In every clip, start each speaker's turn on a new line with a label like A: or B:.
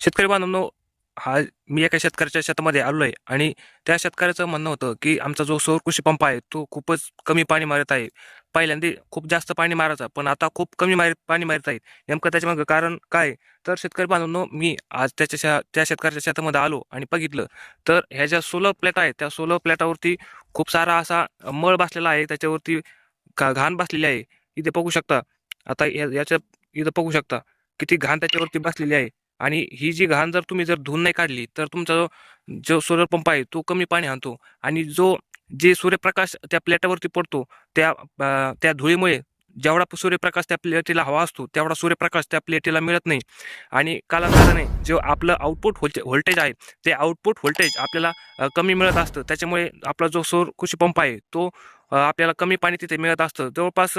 A: शेतकरी बांधवांनो हा मी एका शेतकऱ्याच्या शेतामध्ये आलो आहे आणि त्या शेतकऱ्याचं म्हणणं होतं की आमचा जो सौर कृषी पंप आहे तो खूपच कमी पाणी मारत आहे. पहिल्यांदा खूप जास्त पाणी मारायचा पण आता खूप कमी मार पाणी मारत आहेत. नेमकं त्याच्यामागं कारण काय? तर शेतकरी बांधवांनो मी आज त्याच्या त्या शेतकऱ्याच्या शेतामध्ये आलो आणि बघितलं तर ह्या ज्या सोलर प्लेट आहेत त्या सोलर प्लेटावरती खूप सारा असा मळ बसलेला आहे त्याच्यावरती घा घाण बसलेली आहे. इथे बघू शकता. आता या- याच्या इथं बघू शकता. किती घाण त्याच्यावरती बसलेली आहे. आणि ही जी घाण जर तुम्ही जर धुवून नाही काढली तर तुमचा जो जो सोलर पंप आहे तो कमी पाणी आणतो. आणि जो जे सूर्यप्रकाश त्या प्लेटावरती पडतो त्या त्या धुळीमुळे जेवढा सूर्यप्रकाश त्या प्लेटीला हवा असतो तेवढा सूर्यप्रकाश त्या प्लेटीला मिळत नाही. आणि कालांतराने जे आपलं आउटपुट व्होल्टे व्होल्टेज आहे ते आउटपुट व्होल्टेज आपल्याला कमी मिळत असतं. त्याच्यामुळे आपला जो सौर कृषी पंप आहे तो आपल्याला कमी पाणी तिथे मिळत असतं. जवळपास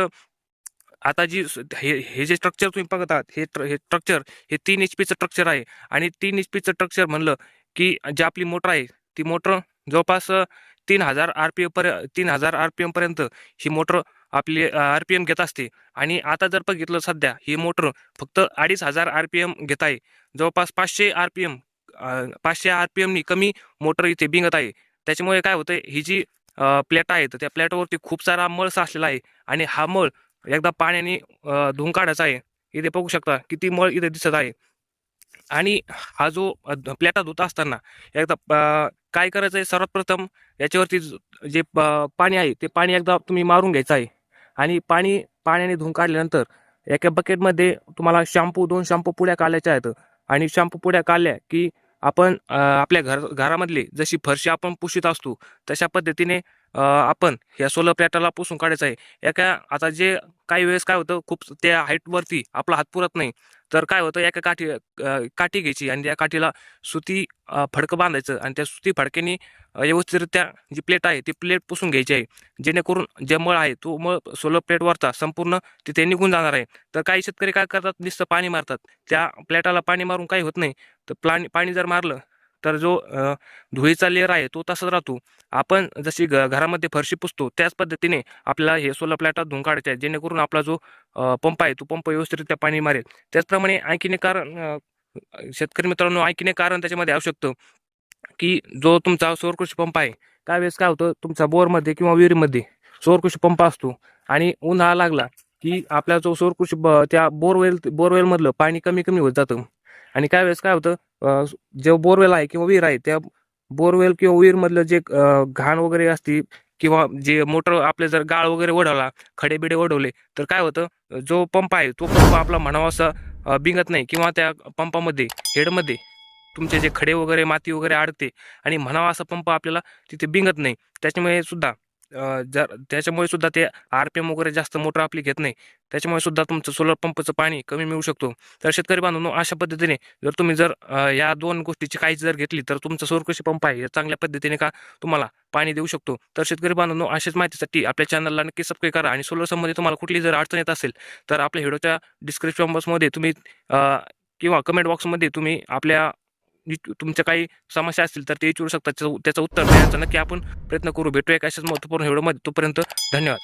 A: आता जी हे हे जे स्ट्रक्चर तुम्ही बघत आहात हे ट्र- हे स्ट्रक्चर हे तीन एच पीचं स्ट्रक्चर आहे. आणि तीन एच पीचं स्ट्रक्चर म्हणलं की जी आपली मोटर आहे ती मोटर जवळपास तीन हजार आर पी एम तीन हजार आर पी एमपर्यंत ही मोटर आपली आर पी एम घेत असते. आणि आता जर बघितलं सध्या ही मोटर फक्त अडीच हजार आर पी एम घेत आहे. जवळपास पाचशे आर पी एम पाचशे आर पी एमनी कमी मोटर इथे बिंगत आहे. त्याच्यामुळे काय होतं ही जी प्लेट आहे तर त्या प्लेटवरती खूप सारा मळ साचलेला आहे. आणि हा मळ एकदा पाण्याने धुवून काढायचा आहे. इथे बघू शकता किती मळ इथे दिसत आहे. आणि हा जो प्लॅटा प्लेटा धुत असताना एकदा काय करायचं आहे? सर्वात प्रथम याच्यावरती जे प- पाणी आहे ते पाणी एकदा तुम्ही मारून घ्यायचं आहे. आणि पाणी पाण्याने धुवून काढल्यानंतर एका बकेटमध्ये तुम्हाला शॅम्पू दोन शॅम्पू पुड्या काढायच्या आहेत. आणि शॅम्पू पुड्या काढल्या की आपण आपल्या घर घरामधली जशी फरशी आपण पुशीत असतो तशा पद्धतीने आपण या सोलर प्लेटाला पुसून काढायचं आहे. एका आता जे काही वेळेस काय होतं खूप त्या हाईटवरती आपला हात पुरत नाही. तर काय होतं एका काठी काठी घ्यायची आणि त्या काठीला सुती फडकं बांधायचं आणि त्या सुती फडक्याने व्यवस्थितरित्या जी प्लेट आहे ती प्लेट पुसून घ्यायची आहे. जेणेकरून जे मळ आहे तो मळ सोलर प्लेटवरचा संपूर्ण तिथे निघून जाणार आहे. तर काही शेतकरी काय करतात नुसतं पाणी मारतात. त्या प्लेटाला पाणी मारून काही होत नाही. तर प्लानी पाणी जर मारलं तर जो धुळीचा लेअर आहे तो तसाच राहतो. आपण जशी घ घरामध्ये फरशी पुसतो त्याच पद्धतीने आपल्याला हे सोलर प्लॅटात धुवून काढायचे आहे. जेणेकरून आपला जो पंप आहे तो पंप व्यवस्थितरित्या पाणी मारेल. त्याचप्रमाणे आणखीन एक कारण शेतकरी मित्रांनो आणखीन एक कारण त्याच्यामध्ये असू शकतं की जो तुमचा सौरकृषी पंप आहे काय वेळेस काय होतं तुमचा बोरमध्ये किंवा विहिरीमध्ये सौरकृषी पंप असतो आणि उन्हाळा लागला की आपला जो सौरकृषी ब त्या बोरवेल बोरवेलमधलं पाणी कमी कमी होत जातं. आणि काय वेळेस काय होतं जे बोरवेल आहे किंवा विहीर आहे त्या बोरवेल किंवा विहीरमधलं जे घाण वगैरे असते किंवा जे मोटर आपले जर गाळ वगैरे ओढवला खडे बिडे ओढवले तर काय होतं? जो पंप आहे तो पंप आपला म्हणावा असा बिंगत नाही किंवा त्या पंपामध्ये हेडमध्ये तुमचे जे खडे वगैरे माती वगैरे अडते आणि म्हणावा असा पंप आपल्याला तिथे बिंगत नाही. त्याच्यामुळे सुद्धा जर त्याच्यामुळे सुद्धा ते आर पी एम वगैरे जास्त मोटर आपली घेत नाही. त्याच्यामुळे सुद्धा तुमचं सोलर पंपचं पाणी कमी मिळू शकतो. तर शेतकरी बांधवांनो अशा पद्धतीने जर तुम्ही जर या दोन गोष्टीची काळजी जर घेतली तर तुमचा सौरकृषी पंप आहे चांगल्या पद्धतीने का तुम्हाला पाणी देऊ शकतो? तर शेतकरी बांधवांनो अशाच माहितीसाठी आपल्या चॅनलला नक्की सबस्क्राईब करा आणि सोलर संबंधी तुम्हाला कुठली जर अडचण येत असेल तर आपल्या व्हिडिओच्या डिस्क्रिप्शन बॉक्समध्ये तुम्ही किंवा कमेंट बॉक्समध्ये तुम्ही आपल्या तुमच्या काही समस्या असतील तर ते विचारू शकता. त्याचं त्याचं उत्तर द्यायचं नक्की आपण प्रयत्न करू. भेटूया एका अशाच महत्त्वपूर्णमध्ये तोपर्यंत धन्यवाद.